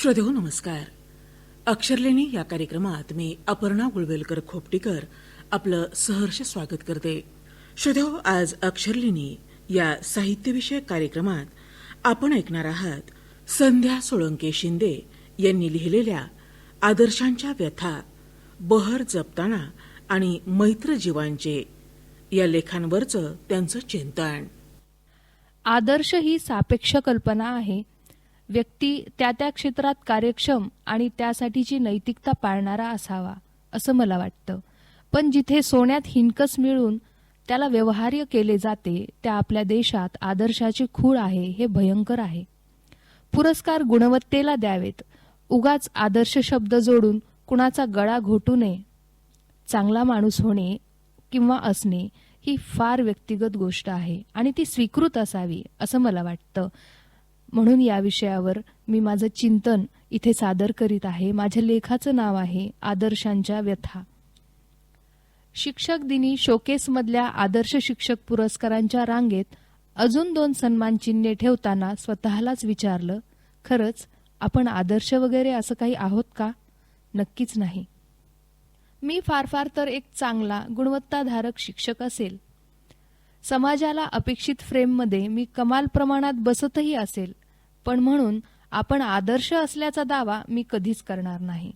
श्रोतेहो नमस्कार. अक्षरलेणी या कार्यक्रमात मी अपर्णा गुळवेलकर खोपटीकर आपलं सहर्ष स्वागत करते. श्रोतेहो आज अक्षरलेणी या साहित्यविषयक कार्यक्रमात आपण ऐकणार आहात संध्या सोळंके शिंदे यांनी लिहिलेल्या आदर्शांच्या व्यथा बहर जपताना आणि मैत्र जीवांचे या लेखांवरचं त्यांचं चिंतन. आदर्श ही सापेक्ष कल्पना आहे व्यक्ती त्या त्या क्षेत्रात कार्यक्षम आणि त्यासाठीची नैतिकता पाळणारा असावा असं मला वाटतं. पण जिथे सोन्यात हिनकस मिळून त्याला व्यवहार्य केले जाते त्या आपल्या देशात आदर्शाची खूळ आहे हे भयंकर आहे. पुरस्कार गुणवत्तेला द्यावेत. उगाच आदर्श शब्द जोडून कुणाचा गळा घोटू नये. चांगला माणूस होणे किंवा असणे ही फार व्यक्तिगत गोष्ट आहे आणि ती स्वीकृत असावी असं मला वाटतं. म्हणून या विषयावर मी माझं चिंतन इथे सादर करीत आहे. माझ्या लेखाचं नाव आहे आदर्शांच्या व्यथा. शिक्षक दिनी शोकेसमधल्या आदर्श शिक्षक पुरस्कारांच्या रांगेत अजून दोन सन्मान चिन्हे ठेवताना स्वतःलाच विचारलं खरंच आपण आदर्श वगैरे असं काही आहोत का? नक्कीच नाही. मी फार फार तर एक चांगला गुणवत्ताधारक शिक्षक असेल. समाजाला अपेक्षित फ्रेममध्ये मी कमाल प्रमाणात बसतही असेल. पण म्हणून आपण आदर्श असल्याचा दावा मी कधीच करणार नाही.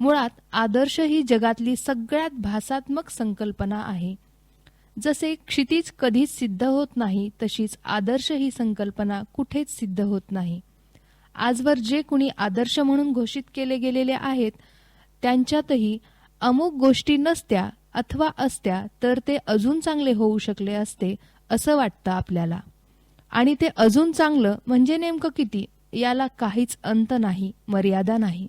मुळात आदर्श ही जगातली सगळ्यात भासात्मक संकल्पना आहे. जसे क्षितिज कधीच सिद्ध होत नाही तशीच आदर्श ही संकल्पना कुठेच सिद्ध होत नाही. आजवर जे कुणी आदर्श म्हणून घोषित केले गेलेले आहेत त्यांच्यातही अमुक गोष्टी नसत्या अथवा असत्या तर ते अजून चांगले होऊ शकले असते असं वाटतं आपल्याला. आणि ते अजून चांगलं म्हणजे नेमकं किती? याला काहीच अंत नाही मर्यादा नाही.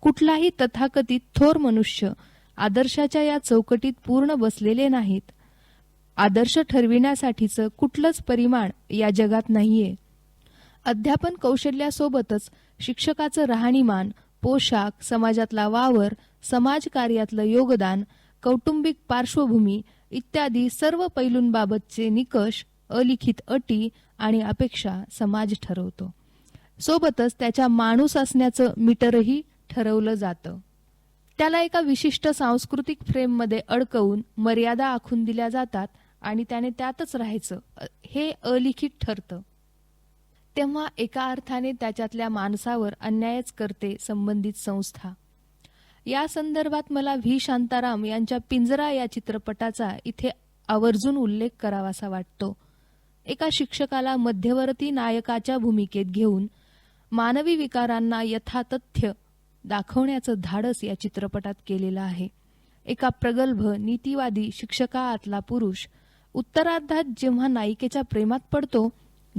कुठलाही तथाकथित थोर मनुष्य आदर्शाच्या या चौकटीत पूर्ण बसलेले नाहीत. आदर्श ठरविण्यासाठीचं कुठलंच परिमाण या जगात नाहीये. अध्यापन कौशल्यासोबतच शिक्षकाचं राहणीमान पोशाख समाजातला वावर समाजकार्यातलं योगदान कौटुंबिक पार्श्वभूमी इत्यादी सर्व पैलूंबाबतचे निकष अलिखित अटी आणि अपेक्षा समाज ठरवतो. सोबतच त्याच्या माणूस असण्याचं मीटरही ठरवलं जातं. त्याला एका विशिष्ट सांस्कृतिक फ्रेममध्ये अडकवून मर्यादा आखून दिल्या जातात आणि त्याने त्यातच राहायचं हे अलिखित ठरतं. तेव्हा एका अर्थाने त्याच्यातल्या माणसावर अन्यायच करते संबंधित संस्था. या संदर्भात मला व्ही. शांताराम यांच्या पिंजरा या चित्रपटाचा इथे आवर्जून उल्लेख करावासा वाटतो. एका शिक्षकाला मध्यवर्ती नायकाच्या भूमिकेत घेऊन मानवी विकारांना यथातथ्य दाखवण्याचं धाडस या चित्रपटात केलेलं आहे. एका प्रगल्भ नीतिवादी शिक्षकातला पुरुष उत्तरार्धात जेव्हा नायिकेच्या प्रेमात पडतो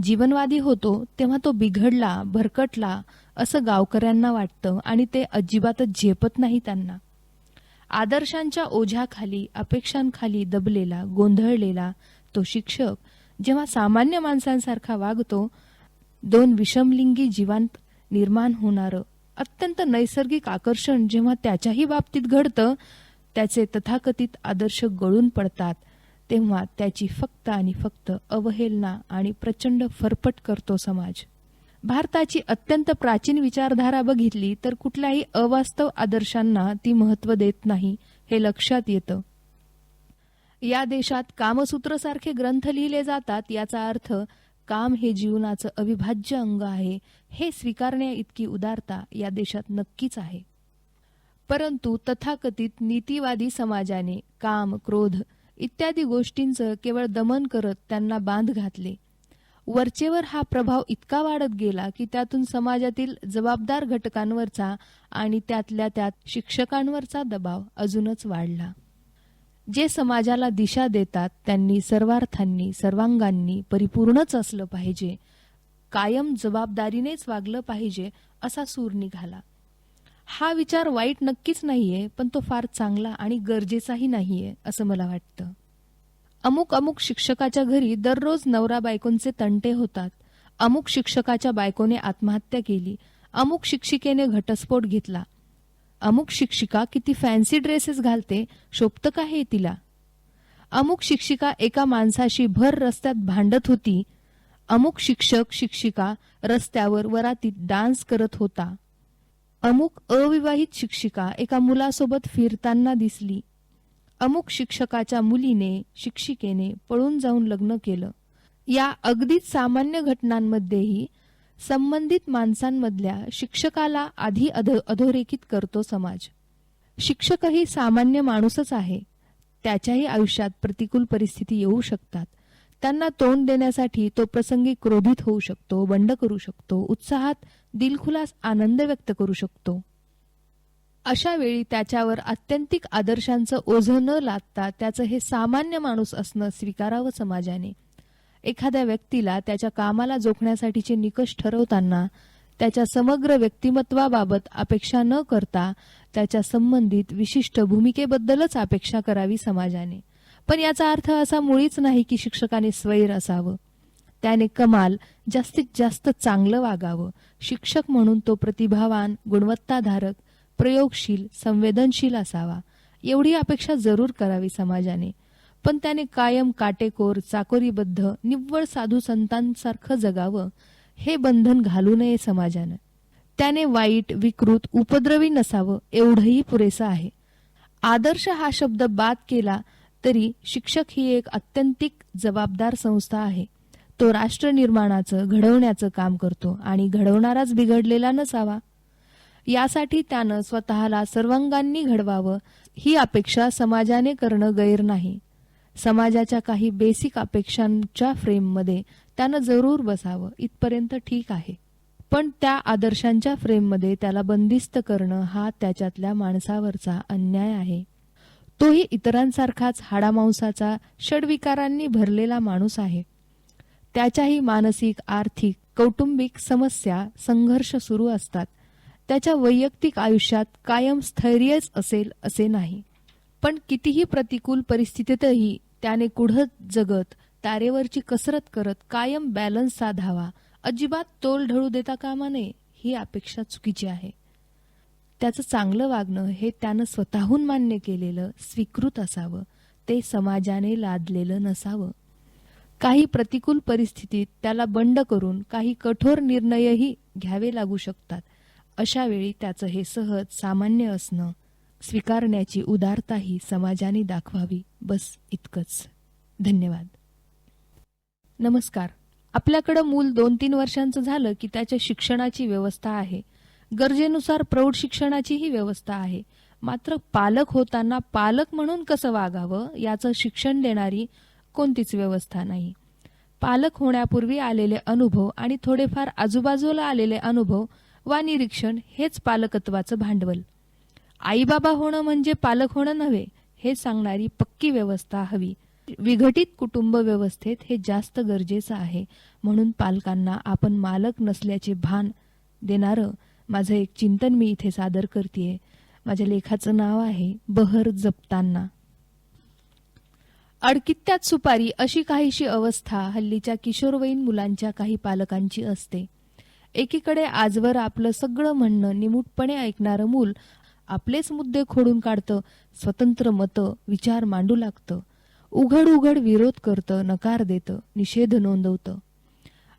जीवनवादी होतो तेव्हा तो बिघडला भरकटला असं गावकऱ्यांना वाटतं आणि ते अजिबातच झेपत नाही त्यांना. आदर्शांच्या ओझ्याखाली अपेक्षांखाली दबलेला गोंधळलेला तो शिक्षक जेव्हा सामान्य माणसांसारखा वागतो दोन विषमलिंगी जीवांत निर्माण होणारं अत्यंत नैसर्गिक आकर्षण जेव्हा त्याच्याही बाबतीत घडतं त्याचे तथाकथित आदर्श गळून पडतात तेव्हा त्याची फक्त आणि फक्त अवहेलना आणि प्रचंड फरफट करतो समाज. भारताची अत्यंत प्राचीन विचारधारा बघितली तर कुठल्याही अवास्तव आदर्शांना ती महत्त्व देत नाही हे लक्षात येतं. या देशात कामसूत्रसारखे ग्रंथ लिहिले जातात याचा अर्थ काम हे जीवनाचं अविभाज्य अंग आहे. हे स्वीकारण्या इतकी उदारता या देशात नक्कीच आहे. परंतु तथाकथित नीतिवादी समाजाने काम क्रोध इत्यादी गोष्टींचं केवळ दमन करत त्यांना बांध घातले. वरचेवर हा प्रभाव इतका वाढत गेला की त्यातून समाजातील जबाबदार घटकांवरचा आणि त्यातल्या त्यात शिक्षकांवरचा दबाव अजूनच वाढला. जे समाजाला दिशा देतात त्यांनी सर्वार्थांनी सर्वांगांनी परिपूर्णच असलं पाहिजे. कायम जबाबदारीनेच वागलं पाहिजे असा सूर निघाला. हा विचार वाईट नक्कीच नाहीये पण तो फार चांगला आणि गरजेचाही नाहीये असं मला वाटतं. अमुक अमुक शिक्षकाच्या घरी दररोज नवरा बायकोंचे तंटे होतात. अमुक शिक्षकाच्या बायकोने आत्महत्या केली. अमुक शिक्षिकेने घटस्फोट घेतला. अमुक शिक्षिका किती फॅन्सी ड्रेसेस घालते शोभतं का हे तिला? अमुक शिक्षिका एका माणसाशी भर रस्त्यात भांडत होती. अमुक शिक्षक शिक्षिका रस्त्यावर वरातीत डान्स करत होता. अमुक अविवाहित शिक्षिका एका मुलासोबत फिरताना दिसली. अमुक शिक्षकाच्या मुलीने शिक्षिकेने पळून जाऊन लग्न केलं. या अगदीच सामान्य घटनांमध्येही संबंधित माणसांमधल्या शिक्षकाला आधी अध अधोरेखित करतो समाज. शिक्षकही सामान्य माणूसच आहे. त्याच्याही आयुष्यात प्रतिकूल परिस्थिती येऊ शकतात. त्यांना तोंड देण्यासाठी तो प्रसंगी क्रोधित होऊ शकतो बंड करू शकतो उत्साहात दिलखुलास आनंद व्यक्त करू शकतो. अशा वेळी त्याच्यावर आत्यंतिक आदर्शांचं ओझं न लादता त्याचं हे सामान्य माणूस असणं स्वीकारावं समाजाने. एखाद्या व्यक्तीला त्याच्या कामाला जोखण्यासाठीचे निकष ठरवताना त्याच्या समग्र व्यक्तिमत्वाबाबत अपेक्षा न करता त्याच्या संबंधित विशिष्ट भूमिकेबद्दलच अपेक्षा करावी समाजाने. पण याचा अर्थ असा मुळीच नाही की शिक्षकाने स्वैर असावं. त्याने कमाल जास्तीत जास्त चांगलं वागावं. शिक्षक म्हणून तो प्रतिभावान गुणवत्ताधारक प्रयोगशील संवेदनशील असावा. एवढी अपेक्षा जरूर करावी समाजाने. पण त्याने कायम काटेकोर चाकोरीबद्ध निव्वळ साधू संतांसारखं जगावं हे बंधन घालू नये समाजानं. त्याने वाईट विकृत उपद्रवी नसावं एवढंही पुरेसं आहे. आदर्श हा शब्द बाद केला तरी शिक्षक ही एक अत्यंतिक जबाबदार संस्था आहे. तो राष्ट्र निर्माणाचं घडवण्याचं काम करतो आणि घडवणाराच बिघडलेला नसावा. यासाठी त्यानं स्वतःला सर्वांगांनी घडवावं ही अपेक्षा समाजाने करणं गैर नाही. समाजाच्या काही बेसिक अपेक्षांच्या फ्रेममध्ये त्यानं जरूर बसावं. इथपर्यंत ठीक आहे. पण त्या आदर्शांच्या फ्रेममध्ये त्याला बंदिस्त करणं हा त्याच्यातल्या माणसावरचा अन्याय आहे. तोही इतरांसारखाच हाडामांसाचा षडविकारांनी भरलेला माणूस आहे. त्याच्याही मानसिक आर्थिक कौटुंबिक समस्या संघर्ष सुरू असतात. त्याच्या वैयक्तिक आयुष्यात कायम स्थैर्यच असेल असे नाही. पण कितीही प्रतिकूल परिस्थितीतही त्याने कुढत जगत तारेवरची कसरत करत कायम बॅलन्स साधावा. अजिबात तोल ढळू देता कामा नये ही अपेक्षा चुकीची आहे. त्याचं चांगलं वागणं हे त्यानं स्वतःहून मान्य केलेलं स्वीकृत असावं. ते समाजाने लादलेलं नसावं. काही प्रतिकूल परिस्थितीत त्याला बंड करून काही कठोर निर्णयही घ्यावे लागू शकतात. अशा वेळी त्याचं हे सहज सामान्य असणं स्वीकारण्याची उदारताही समाजाने दाखवावी. बस इतकंच. धन्यवाद. नमस्कार. आपल्याकडं मूल दोन तीन वर्षांचं झालं की त्याच्या शिक्षणाची व्यवस्था आहे. गरजेनुसार प्रौढ शिक्षणाचीही व्यवस्था आहे. मात्र पालक होताना पालक म्हणून कसं वागावं याचं शिक्षण देणारी कोणतीच व्यवस्था नाही. पालक होण्यापूर्वी आलेले अनुभव आणि थोडेफार आजूबाजूला आलेले अनुभव वा निरीक्षण हेच पालकत्वाचं भांडवल. आईबाबा होणं म्हणजे पालक होणं नव्हे हे सांगणारी पक्की व्यवस्था हवी. विघटित कुटुंब व्यवस्थेत हे जास्त गरजेचं आहे. म्हणून पालकांना आपण मालक नसल्याचे भान देणारं माझं एक चिंतन मी इथे सादर करते माझ्या लेखाचं नाव आहे बहर जपताना. अडकित्यात सुपारी अशी काहीशी अवस्था हल्लीच्या किशोरवयीन मुलांच्या काही पालकांची असते. एकीकडे आजवर आपलं सगळं म्हणणं निमूटपणे ऐकणारं मूल आपलेच मुद्दे खोडून काढतं स्वतंत्र मतं विचार मांडू लागतं. उघड उघड विरोध करतं नकार देतं निषेध नोंदवतं.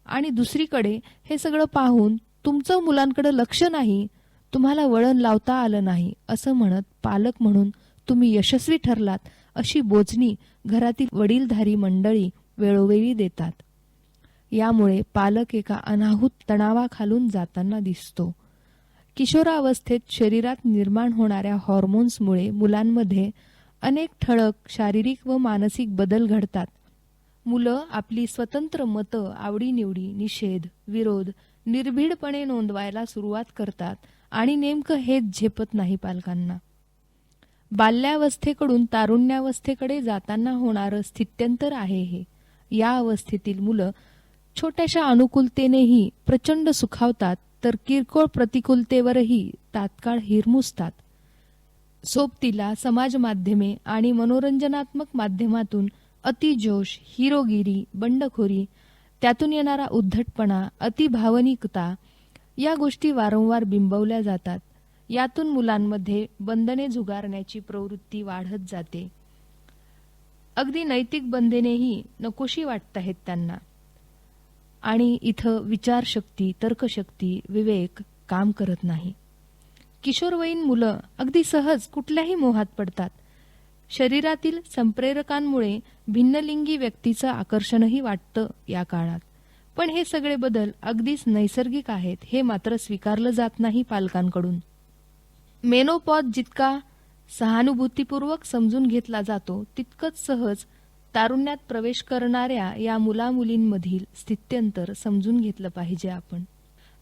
आणि दुसरीकडे हे सगळं पाहून तुमचं मुलांकडे लक्ष नाही तुम्हाला वळण लावता आलं नाही असं म्हणत पालक म्हणून तुम्ही यशस्वी ठरलात अशी बोजणी घरातील वडीलधारी मंडळी वेळोवेळी देतात. यामुळे पालक एका अनाहूत तणावाखालून जाताना दिसतो. किशोरावस्थेत शरीरात निर्माण होणाऱ्या हॉर्मोन्समुळे मुलांमध्ये अनेक ठळक शारीरिक व मानसिक बदल घडतात. मुलं आपली स्वतंत्र मतं आवडीनिवडी निषेध विरोध निर्भीडपणे नोंदवायला सुरुवात करतात आणि नेमकं हेच झेपत नाही पालकांना. बाल्यावस्थेकडून तारुण्यावस्थेकडे जाताना होणारं स्थित्यंतर आहे हे. या अवस्थेतील मुलं छोट्याशा अनुकूलतेनेही प्रचंड सुखावतात तर किरकोळ प्रतिकूलतेवरही तात्काळ हिरमुसतात सोबतीला समाज माध्यमे आणि मनोरंजनात्मक माध्यमातून अतिजोश हिरोगिरी बंडखोरी त्यातून येणारा उद्धटपणा अतिभावनिकता या गोष्टी वारंवार बिंबवल्या जातात. यातून मुलांमध्ये बंधने झुगारण्याची प्रवृत्ती वाढत जाते. अगदी नैतिक बंधनेही नकोशी वाटत आहेत त्यांना. आणि इथं विचारशक्ती तर्कशक्ती विवेक काम करत नाही. किशोरवयीन मुलं अगदी सहज कुठल्याही मोहात पडतात. शरीरातील संप्रेरकांमुळे भिन्नलिंगी व्यक्तीचं आकर्षणही वाटतं या काळात. पण हे सगळे बदल अगदीच नैसर्गिक आहेत हे मात्र स्वीकारलं जात नाही पालकांकडून. मेनोपॉज जितका सहानुभूतीपूर्वक समजून घेतला जातो तितकंच सहज तारुण्यात प्रवेश करणाऱ्या या मुलामुलींमधील स्थित्यंतर समजून घेतलं पाहिजे आपण.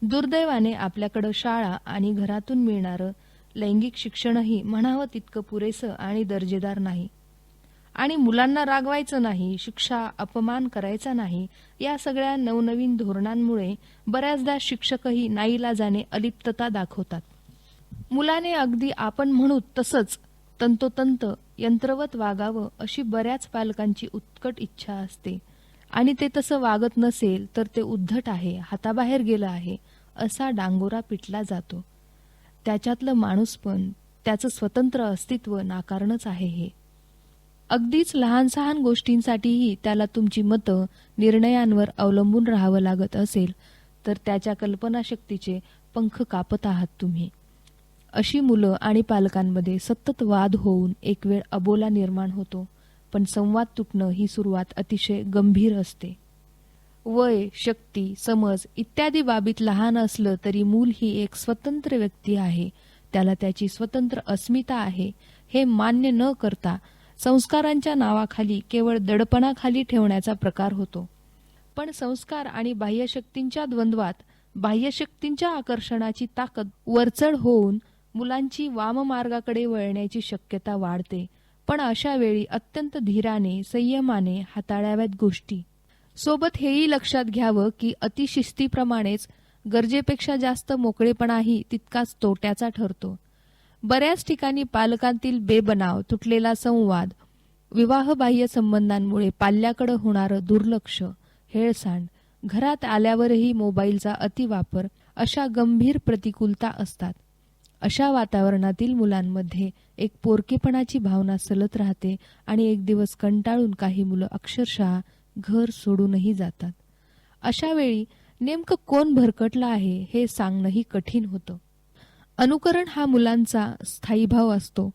दुर्दैवाने आपल्याकडं शाळा आणि घरातून मिळणारं लैंगिक शिक्षणही म्हणावं तितकं पुरेसं आणि दर्जेदार नाही. आणि मुलांना रागवायचं नाही शिक्षा अपमान करायचा नाही या सगळ्या नवनवीन धोरणांमुळे बऱ्याचदा शिक्षकही नाईलाजाने अलिप्तता दाखवतात. मुलाने अगदी आपण म्हणू तसंच तंतोतंत यंत्रवत वागावं अशी बऱ्याच पालकांची उत्कट इच्छा असते. आणि ते तसं वागत नसेल तर ते उद्धट आहे हाताबाहेर गेलं आहे असा डांगोरा पिटला जातो. त्याच्यातलं माणूसपण त्याचं स्वतंत्र अस्तित्व नाकारणच आहे हे. अगदीच लहान सहान गोष्टींसाठीही त्याला तुमची मतं निर्णयांवर अवलंबून राहावं लागत असेल तर त्याच्या कल्पनाशक्तीचे पंख कापत आहात तुम्ही. अशी मुलं आणि पालकांमध्ये सतत वाद होऊन एक वेळ अबोला निर्माण होतो पण संवाद तुटणं ही सुरुवात अतिशय गंभीर असते. वय शक्ती समज इत्यादी बाबीत लहान असलं तरी मूल ही एक स्वतंत्र व्यक्ती आहे त्याला त्याची स्वतंत्र अस्मिता आहे हे मान्य न करता संस्कारांच्या नावाखाली केवळ दडपणाखाली ठेवण्याचा प्रकार होतो. पण संस्कार आणि बाह्यशक्तींच्या द्वंद्वात बाह्यशक्तींच्या आकर्षणाची ताकद वरचढ होऊन मुलांची वाममार्गाकडे वळण्याची शक्यता वाढते. पण अशा वेळी अत्यंत धीराने संयमाने हाताळाव्यात गोष्टी. सोबत हेही लक्षात घ्यावं की अतिशिस्तीप्रमाणेच गरजेपेक्षा जास्त मोकळेपणाही तितकाच तोट्याचा ठरतो. बऱ्याच ठिकाणी पालकांतील बेबनाव तुटलेला संवाद विवाहबाह्य संबंधांमुळे पाल्याकडे होणारं दुर्लक्ष हेळसांड घरात आल्यावरही मोबाईलचा अतिवापर अशा गंभीर प्रतिकूलता असतात. अशा वातावरणातील मुलांमध्ये एक पोरकेपणाची भावना सलत राहते आणि एक दिवस कंटाळून काही मुलं अक्षरशः घर सोडूनही जातात. अशा वेळी नेमकं कोण भरकटलं आहे हे सांगणंही कठीण होतं. अनुकरण हा मुलांचा स्थायी भाव असतो.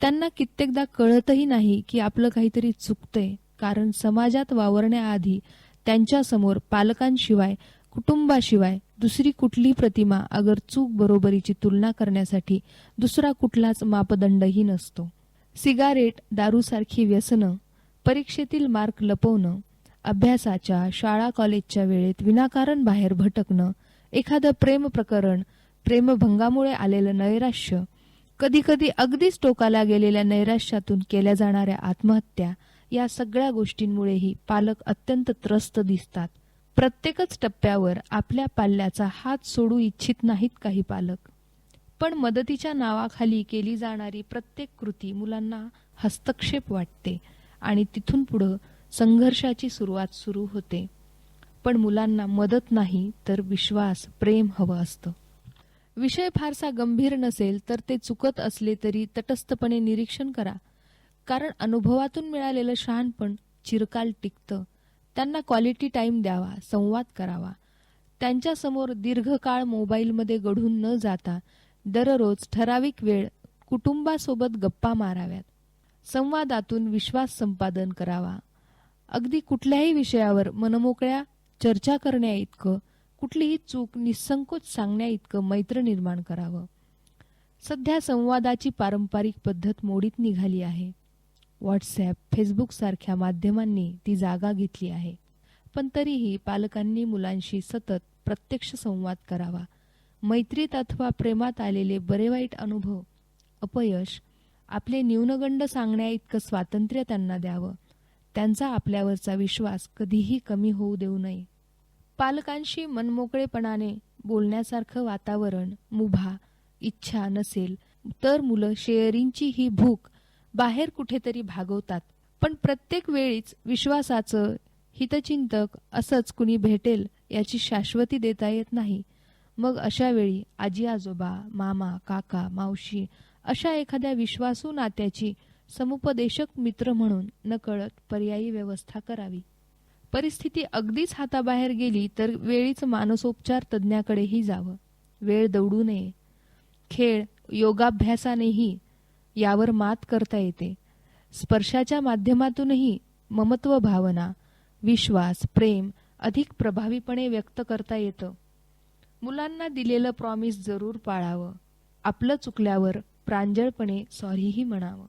त्यांना कित्येकदा कळतही नाही की आपलं काहीतरी चुकतंय कारण समाजात वावरण्याआधी त्यांच्यासमोर पालकांशिवाय कुटुंबाशिवाय दुसरी कुठली प्रतिमा अगर चूक बरोबरीची तुलना करण्यासाठी दुसरा कुठलाच मापदंडही नसतो. सिगारेट दारूसारखी व्यसनं परीक्षेतील मार्क लपवणं अभ्यासाच्या शाळा कॉलेजच्या वेळेत विनाकारण बाहेर भटकणं एखादं प्रेम प्रकरण प्रेमभंगामुळे आलेलं नैराश्य कधीकधी अगदीच टोकाला गेलेल्या नैराश्यातून केल्या जाणाऱ्या आत्महत्या या सगळ्या गोष्टींमुळेही पालक अत्यंत त्रस्त दिसतात. प्रत्येकच टप्प्यावर आपल्या पाल्याचा हात सोडू इच्छित नाहीत काही पालक. पण मदतीच्या नावाखाली केली जाणारी प्रत्येक कृती मुलांना हस्तक्षेप वाटते आणि तिथून पुढं संघर्षाची सुरुवात सुरू होते. पण मुलांना मदत नाही तर विश्वास प्रेम हवं असतं. विषय फारसा गंभीर नसेल तर ते चुकत असले तरी तटस्थपणे निरीक्षण करा. कारण अनुभवातून मिळालेलं शहाणपण चिरकाल टिकतं. त्यांना क्वालिटी टाईम द्यावा संवाद करावा. त्यांच्यासमोर दीर्घकाळ मोबाईलमध्ये गढून न जाता दररोज ठराविक वेळ कुटुंबासोबत गप्पा माराव्यात. संवादातून विश्वास संपादन करावा. अगदी कुठल्याही विषयावर मनमोकळ्या चर्चा करण्या इतकं कुठलीही चूक निसंकोच सांगण्या इतकं मैत्र निर्माण करावं. सध्या संवादाची पारंपरिक पद्धत मोडीत निघाली आहे. व्हॉट्सॲप फेसबुक सारख्या माध्यमांनी ती जागा घेतली आहे. पण तरीही पालकांनी मुलांशी सतत प्रत्यक्ष संवाद करावा. मैत्रीत अथवा प्रेमात आलेले बरे वाईट अनुभव अपयश आपले न्यूनगंड सांगण्या इतकं स्वातंत्र्य त्यांना द्यावं. त्यांचा आपल्यावरचा विश्वास कधीही कमी होऊ देऊ नये. पालकांशी मनमोकळेपणाने बोलण्यासारखं वातावरण मुभा इच्छा नसेल तर मुलं शेअरिंगची ही भूक बाहेर कुठेतरी भागवतात. पण प्रत्येक वेळीच विश्वासाचं हितचिंतक असंच कुणी भेटेल याची शाश्वती देता येत नाही. मग अशा वेळी आजी आजोबा मामा काका मावशी अशा एखाद्या विश्वासू नात्याची समुपदेशक मित्र म्हणून नकळत पर्यायी व्यवस्था करावी. परिस्थिती अगदीच हाताबाहेर गेली तर वेळीच मानसोपचार तज्ज्ञाकडेही जावं. वेळ दौडू नये. खेळ योगाभ्यासानेही यावर मात करता येते. स्पर्शाच्या माध्यमातूनही ममत्व भावना विश्वास प्रेम अधिक प्रभावीपणे व्यक्त करता येतं. मुलांना दिलेलं प्रॉमिस जरूर पाळावं. आपलं चुकल्यावर प्रांजळपणे सॉरीही म्हणावं.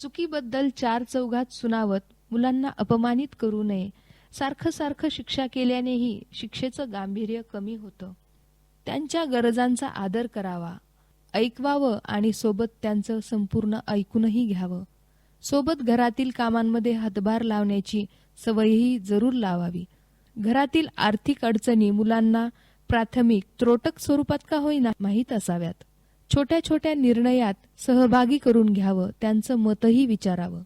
चुकीबद्दल चार चौघात सुनावत मुलांना अपमानित करू नये. सारखं सारखं शिक्षा केल्यानेही शिक्षेचं गांभीर्य कमी होतं. त्यांच्या गरजांचा आदर करावा. ऐकवावं आणि सोबत त्यांचं संपूर्ण ऐकूनही घ्यावं. सोबत घरातील कामांमध्ये हातभार लावण्याची सवयही जरूर लावावी. घरातील आर्थिक अडचणी मुलांना प्राथमिक त्रोटक स्वरूपात का होईना माहीत असाव्यात. छोट्या छोट्या निर्णयात सहभागी करून घ्यावं त्यांचं मतही विचारावं.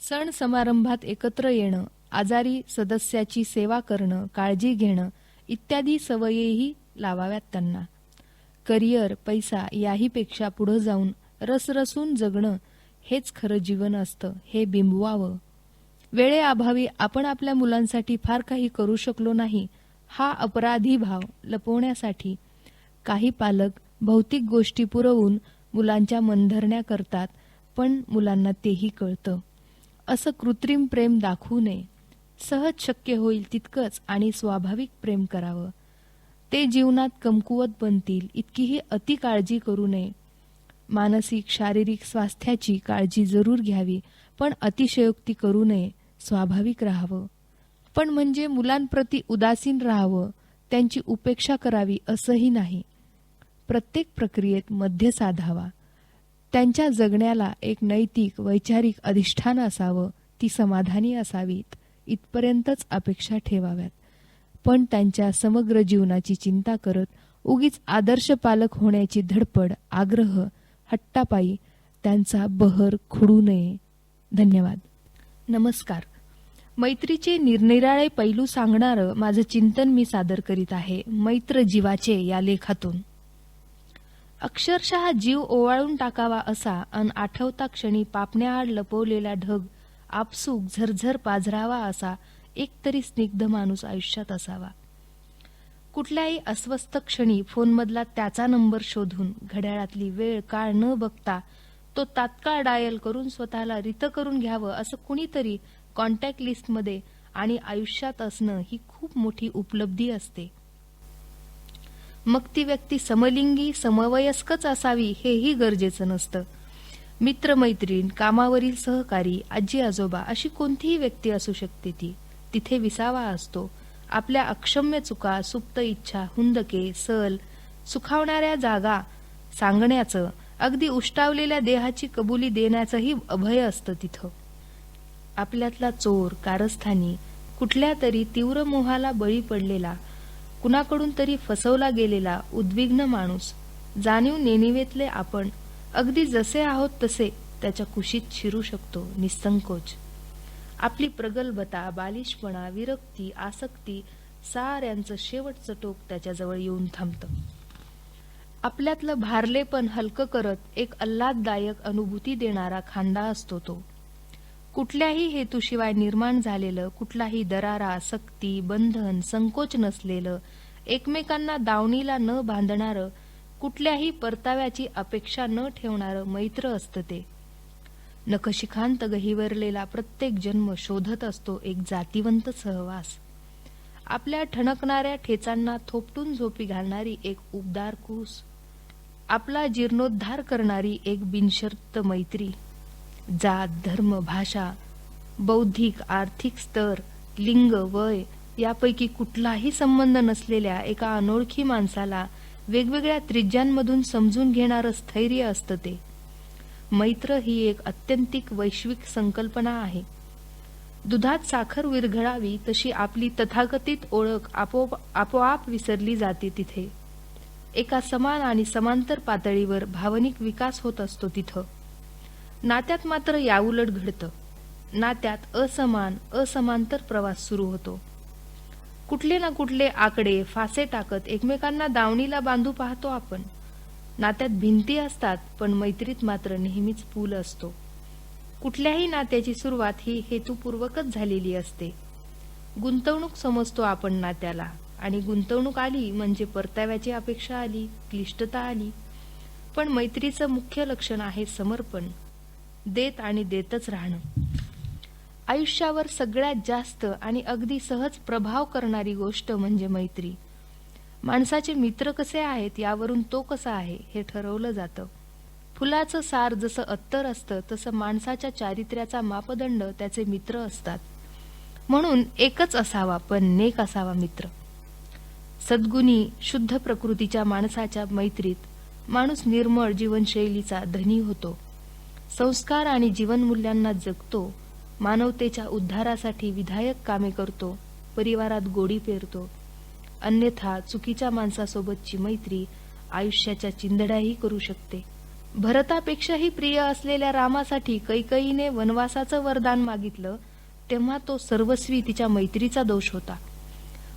सण समारंभात एकत्र येणं आजारी सदस्याची सेवा करणं काळजी घेणं इत्यादी सवयीही लावाव्यात त्यांना. करिअर पैसा याहीपेक्षा पुढं जाऊन रसरसून जगणं हेच खरं जीवन असतं हे बिंबवावं. वेळेअभावी आपण आपल्या मुलांसाठी फार काही करू शकलो नाही हा अपराधी भाव लपवण्यासाठी काही पालक भौतिक गोष्टी पुरवून मुलांच्या मनधरण्या करतात पण मुलांना तेही कळतं. असं कृत्रिम प्रेम दाखवू नये. सहज शक्य होईल तितकंच आणि स्वाभाविक प्रेम करावं. ते जीवनात कमकुवत बनतील इतकीही अति काळजी करू नये. मानसिक शारीरिक स्वास्थ्याची काळजी जरूर घ्यावी पण अतिशयोक्ती करू नये स्वाभाविक राहावं. पण म्हणजे मुलांप्रती उदासीन राहावं त्यांची उपेक्षा करावी असंही नाही. प्रत्येक प्रक्रियेत मध्य साधावा. त्यांच्या जगण्याला एक नैतिक वैचारिक अधिष्ठान असावं ती समाधानी असावीत इथपर्यंतच अपेक्षा ठेवाव्यात. पण त्यांच्या समग्र जीवनाची चिंता करत उगीच आदर्श पालक होण्याची धडपड आग्रह हट्टापायी त्यांचा बहर खुडू नये. धन्यवाद. नमस्कार. मैत्रीचे निरनिराळे पैलू सांगणारं माझं चिंतन मी सादर करीत आहे मैत्र जीवाचे या लेखातून. अक्षरशः जीव ओवाळून टाकावा असा अन आठवता क्षणी पापण्याआड लपवलेला ढग आपसूक झरझर पाझरावा असा एक तरी स्निग्ध माणूस आयुष्यात असावा. कुठल्याही अस्वस्थ क्षणी फोनमधला त्याचा नंबर शोधून घड्याळातली वेळ काळ न बघता तो तात्काळ डायल करून स्वतःला रित करून घ्यावं असं कुणीतरी कॉन्टॅक्ट लिस्टमध्ये आणि आयुष्यात असणं ही खूप मोठी उपलब्धी असते. मग ती व्यक्ती समलिंगी समवयस्कच असावी हेही गरजेचं नसतं. मित्रमैत्रीण कामावरील सहकारी आजी आजोबा अशी कोणतीही व्यक्ती असू शकते ती. तिथे विसावा असतो. आपल्या अक्षम्य चुका सुप्त इच्छा हुंदके सल सुखावणाऱ्या जागा सांगण्याचं अगदी उष्टावलेल्या देहाची कबुली देण्याचंही अभय असतं तिथं. आपल्यातला चोर कारस्थानी कुठल्या तरी तीव्र मोहाला बळी पडलेला कुणाकडून तरी फसवला गेलेला उद्विग्न माणूस जाणीव नेनिवेतले आपण अगदी जसे आहोत तसे त्याच्या कुशीत शिरू शकतो निसंकोच. आपली प्रगल्भता बालिशपणा विरक्ती आसक्ती साऱ्यांचं शेवटचं टोक त्याच्याजवळ येऊन थांबतं. आपल्यातलं भारलेपण हलकं करत एक अल्लाददायक अनुभूती देणारा खांदा असतो तो. कुठल्याही हेतूशिवाय निर्माण झालेलं कुठलाही दरारा सक्ती बंधन संकोच नसलेलं एकमेकांना दावणीला न बांधणारं कुठल्याही परताव्याची अपेक्षा न ठेवणारं मैत्र असतं ते. नखशिखांत गहिवरलेला प्रत्येक जन्म शोधत असतो एक जातीवंत सहवास. आपल्या ठणकणाऱ्या ठेचांना थोपटून झोपी घालणारी एक उबदार कूस. आपला जीर्णोद्धार करणारी एक बिनशर्त मैत्री. जात धर्म भाषा बौद्धिक आर्थिक स्तर लिंग वय यापैकी कुठलाही संबंध नसलेल्या एका अनोळखी माणसाला वेगवेगळ्या त्रिज्यांमधून समजून घेणारं स्थैर्य असतं ते. मैत्र ही एक अत्यंतिक वैश्विक संकल्पना आहे. दुधात साखर विरघळावी तशी आपली तथाकथित ओळख आपोआप आपोआप विसरली जाते तिथे. एका समान आणि समांतर पातळीवर भावनिक विकास होत असतो तिथं. नात्यात मात्र याउलट घडतं. नात्यात असमान असमांतर प्रवास सुरू होतो. कुठले ना कुठले आकडे फासे टाकत एकमेकांना दावणीला बांधू पाहतो आपण. नात्यात भिंती असतात पण मैत्रीत मात्र नेहमीच पूल असतो. कुठल्याही नात्याची सुरुवात ही हेतुपूर्वकच झालेली असते. गुंतवणूक समजतो आपण नात्याला आणि गुंतवणूक आली म्हणजे परताव्याची अपेक्षा आली क्लिष्टता आली. पण मैत्रीचं मुख्य लक्षण आहे समर्पण देत आणि देतच राहणं. आयुष्यावर सगळ्यात जास्त आणि अगदी सहज प्रभाव करणारी गोष्ट म्हणजे मैत्री. माणसाचे मित्र कसे आहेत यावरून तो कसा आहे हे ठरवलं जातं. फुलाचं सार जसं अत्तर असतं तसं माणसाच्या चारित्र्याचा मापदंड त्याचे मित्र असतात. म्हणून एकच असावा पण नेक असावा मित्र. सद्गुणी शुद्ध प्रकृतीच्या माणसाच्या मैत्रीत माणूस निर्मळ जीवनशैलीचा धनी होतो. संस्कार आणि जीवनमूल्यांना जगतो मानवतेच्या उद्धारासाठी विधायक कामे करतो परिवारात गोडी पेरतो अन्यथा चुकीच्या माणसासोबतची मैत्री आयुष्याच्या चिंधड्याही करू शकते. भरतापेक्षाही प्रिय असलेल्या रामासाठी कैकईने वनवासाचं वरदान मागितलं तेव्हा तो सर्वस्वी तिच्या मैत्रीचा दोष होता.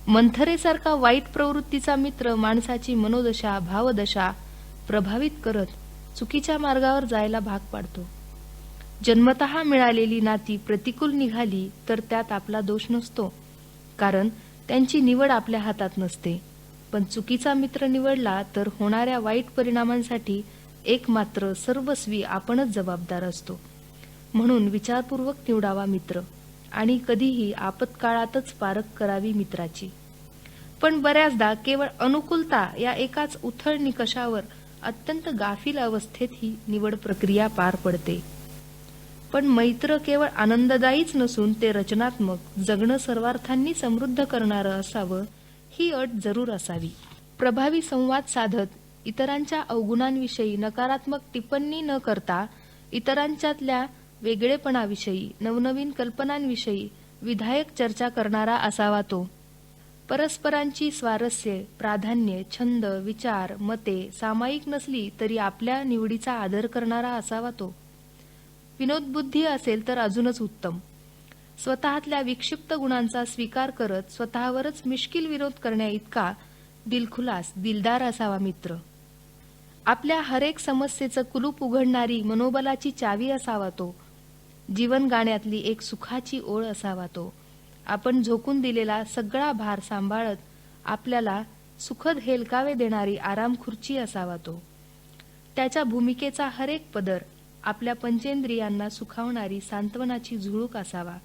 मंथरेसारखा वाईट प्रवृत्तीचा मित्र माणसाची मनोदशा भावदशा प्रभावित करत चुकीच्या मार्गावर जायला भाग पाडतो. जन्मतः मिळालेली नाती प्रतिकूल निघाली तर त्यात आपला दोष नसतो. कारण त्यांची निवड आपल्या हातात नसते. पण चुकीचा मित्र निवडला तर होणाऱ्या वाईट परिणामांसाठी एक मात्र सर्वस्वी आपणच जबाबदार असतो. म्हणून विचारपूर्वक निवडावा मित्र आणि कधीही आपत्काळातच पारख करावी मित्राची. पण बऱ्याचदा केवळ अनुकूलता या एकाच उथळ निकषावर अत्यंत गाफील अवस्थेत ही निवड प्रक्रिया पार पडते. पण मैत्र केवळ आनंददायीच नसून ते रचनात्मक जगणं सर्वार्थांनी समृद्ध करणारं असावं ही अट जरूर असावी. प्रभावी संवाद साधत इतरांच्या अवगुणांविषयी नकारात्मक टिप्पणी न करता इतरांच्यातल्या वेगळेपणाविषयी नवनवीन कल्पनांविषयी विधायक चर्चा करणारा असावा तो. परस्परांची स्वारस्य प्राधान्य छंद विचार मते सामायिक नसली तरी आपल्या निवडीचा आदर करणारा असावा तो. विनोदबुद्धी असेल तर अजूनच उत्तम. स्वतःतल्या विक्षिप्त गुणांचा स्वीकार करत स्वतःवरच मिश्किल विरोध करण्या इतका दिलखुलास दिलदार असावा मित्र. आपल्या हरेक समस्येचं कुलूप उघडणारी मनोबलाची चावी असावा तो. जीवन गाण्यातली एक सुखाची ओळ असावा तो. आपण झोकून दिलेला सगळा भार सांभाळत आपल्याला सुखद हेलकावे देणारी आराम खुर्ची असावा तो. त्याच्या भूमिकेचा हरेक पदर आपल्या पंचेंद्रियांना सुखावणारी सांत्वनाची झुळूक असावा.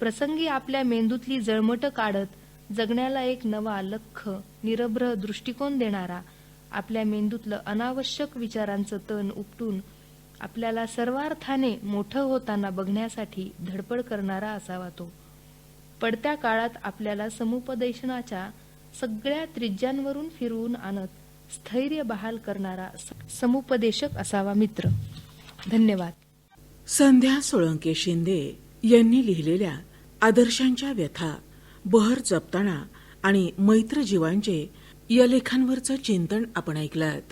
प्रसंगी आपल्या मेंदूतली जळमट काढत जगण्याला एक नवा लख निरभ्र दृष्टिकोन देणारा आपल्या मेंदूतलं अनावश्यक विचारांचं तण उपटून आपल्याला सर्वार्थाने मोठं होताना बघण्यासाठी धडपड करणारा असावा तो. पडत्या काळात आपल्याला समुपदेशनाच्या सगळ्या त्रिज्यांवरून फिरवून आणत स्थैर्य बहाल करणारा समुपदेशक असावा मित्र. धन्यवाद. संध्या सोळंके शिंदे यांनी लिहिलेल्या आदर्शांच्या व्यथा बहर जपताना आणि मैत्रजीवांचे या लेखांवरचं चिंतन आपण ऐकलात.